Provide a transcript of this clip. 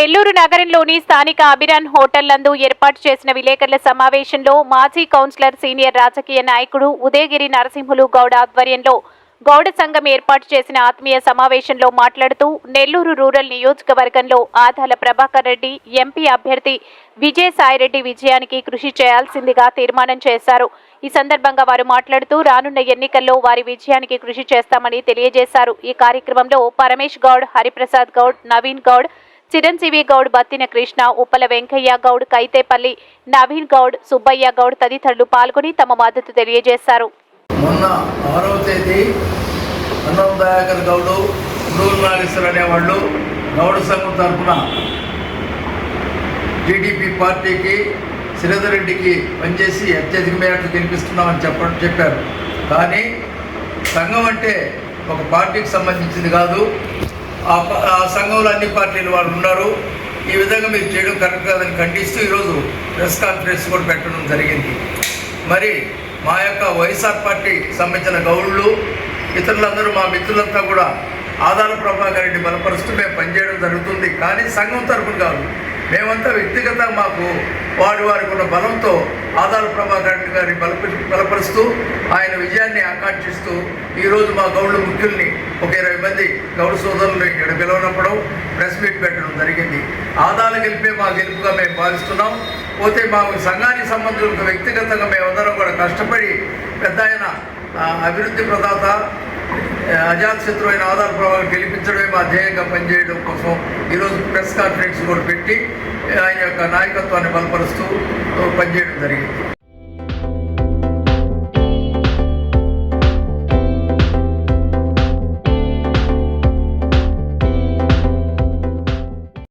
నెల్లూరు నగరంలోని స్థానిక అభిరాన్ హోటల్ నందు ఏర్పాటు చేసిన విలేకరుల సమావేశంలో మాజీ కౌన్సిలర్ సీనియర్ రాజకీయ నాయకుడు ఉదయగిరి నరసింహులు గౌడ ఆధ్వర్యంలో గౌడ సంఘం ఏర్పాటు చేసిన ఆత్మీయ సమావేశంలో మాట్లాడుతూ నెల్లూరు రూరల్ నియోజకవర్గంలో ఆదాల ప్రభాకర్ రెడ్డి ఎంపీ అభ్యర్థి విజయసాయిరెడ్డి విజయానికి కృషి చేయాల్సిందిగా తీర్మానం చేశారు. ఈ సందర్భంగా వారు మాట్లాడుతూ రానున్న ఎన్నికల్లో వారి విజయానికి కృషి చేస్తామని తెలియజేశారు. ఈ కార్యక్రమంలో పరమేష్ గౌడ్ హరిప్రసాద్ గౌడ్ నవీన్ గౌడ్ చిరంజీవి గౌడ్ బత్తిన కృష్ణ ఉప్పల వెంకయ్య గౌడ్ కైతేపల్లి నవీన్ గౌడ్ సుబ్బయ్య గౌడ్ తదితరులు పాల్గొని తమ మద్దతు తెలియజేశారు. మొన్న ఆరవ తేదీ అన్నం దయాకర్ గౌడు నూరు నాగేశ్వర్ అనేవాళ్ళు గౌడ సంఘం తరఫున టీడీపీ పార్టీకి శ్రీధర్ రెడ్డికి పనిచేసి అత్యధిక మేరకు గెలిపిస్తున్నామని చెప్ప చెప్పారు. కానీ సంఘం అంటే ఒక పార్టీకి సంబంధించింది కాదు. ఆ ప- ఆ సంఘంలో అన్ని పార్టీలు వాళ్ళు ఉన్నారు. ఈ విధంగా మీరు చేయడం కరెక్ట్ కాదని ఖండిస్తూ ఈరోజు ప్రెస్ కాన్ఫరెన్స్ కూడా పెట్టడం జరిగింది. మరి మా యొక్క వైఎస్ఆర్ పార్టీ సంబంధించిన గౌళ్ళు ఇతరులందరూ మా మిత్రులంతా కూడా ఆధార ప్రభాకర్ రెడ్డి బలపరుస్తూ మేము పనిచేయడం జరుగుతుంది. కానీ సంఘం తరపున కాదు మేమంతా వ్యక్తిగతంగా మాకు వారి వారికి ఉన్న బలంతో ఆదాల ప్రభాకర్ రెడ్డి గారిని బలప బలపరుస్తూ ఆయన విజయాన్ని ఆకాంక్షిస్తూ ఈరోజు మా గౌళ్ళు ముఖ్యుల్ని ఒక ఇరవై మంది గౌడ సోదరులు ఇక్కడ పిలవనప్పుడు ప్రెస్ మీట్ పెట్టడం జరిగింది. ఆదాలు గెలిపే మా గెలుపుగా మేము భావిస్తున్నాం. పోతే మాకు సంఘానికి సంబంధించిన వ్యక్తిగతంగా మేమందరం కూడా కష్టపడి పెద్ద ఆయన అభివృద్ధి ప్రదాత ఆ, అజాత్ శత్రు అయిన ఆధార్ ప్రభావం గెలిపించడమే మా ధ్యేయంగా పనిచేయడం కోసం ఈరోజు ప్రెస్ కాన్ఫరెన్స్ కూడా పెట్టి ఆయన యొక్క నాయకత్వాన్ని బలపరుస్తూ పనిచేయడం జరిగింది.